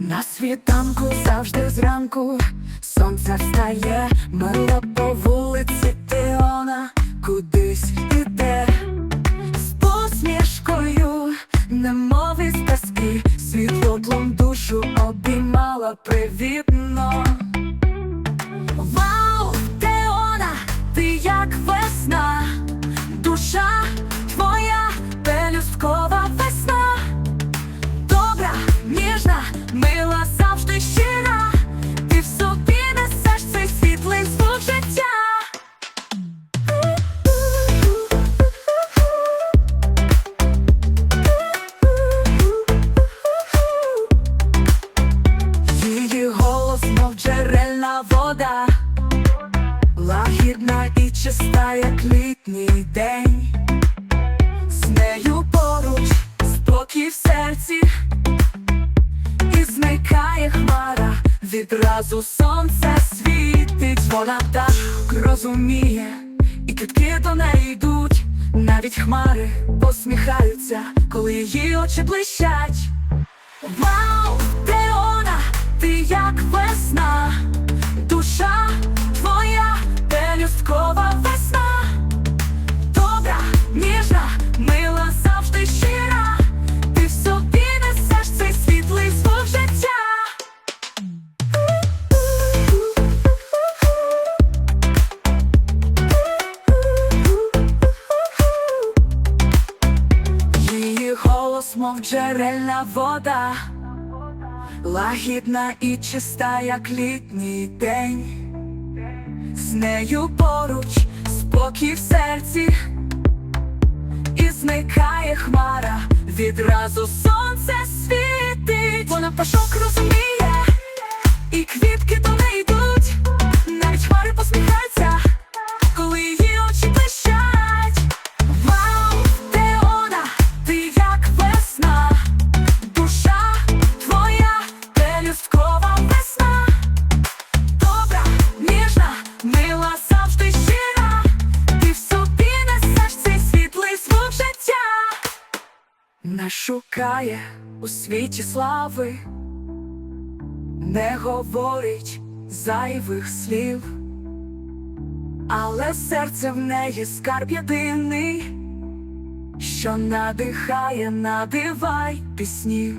На світанку завжди зранку сонце встає, мило по вулиці Теона. Кудись іде з посмішкою, немов із казки, світлотлом душу обіймала привітно. Вау, Теона, ти як весна, душа твоя пелюсткова джерельна вода, лагідна і чиста, як літній день. З нею поруч спокій в серці, і зникає хмара, відразу сонце світить, вона так розуміє, і квітки до неї йдуть, навіть хмари посміхаються, коли її очі блищать. Вау, як весна, душа твоя пелюсткова весна. Добра, ніжна, мила, завжди щира. Ти в собі несеш цей світлий звук життя. Її голос, мов джерельна вода, лагідна і чиста, як літній день. З нею поруч спокій в серці, і зникає хмара, відразу сонце світить. Вона пашок розуміє, Не шукає у світі слави, не говорить зайвих слів, але серце в неї скарб єдиний, що надихає, надивай пісні.